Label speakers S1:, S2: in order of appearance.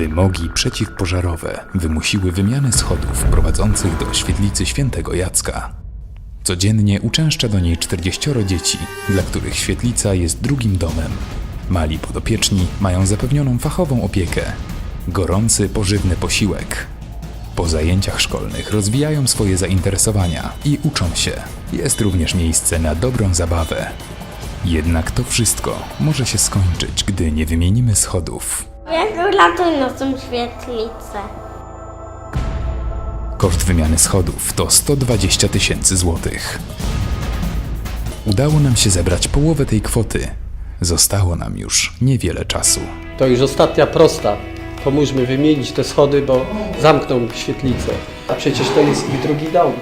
S1: Wymogi przeciwpożarowe wymusiły wymianę schodów prowadzących do świetlicy świętego Jacka. Codziennie uczęszcza do niej 40 dzieci, dla których świetlica jest drugim domem. Mali podopieczni mają zapewnioną fachową opiekę, gorący, pożywny posiłek. Po zajęciach szkolnych rozwijają swoje zainteresowania i uczą się. Jest również miejsce na dobrą zabawę. Jednak to wszystko może się skończyć, gdy nie wymienimy schodów.
S2: Jak uratuj nocą świetlicę.
S1: Koszt wymiany schodów to 120 tysięcy złotych. Udało nam się zebrać połowę tej kwoty. Zostało nam już niewiele czasu.
S3: To już ostatnia prosta. Pomóżmy wymienić te schody, bo zamkną świetlicę. A przecież to jest ich drugi dom.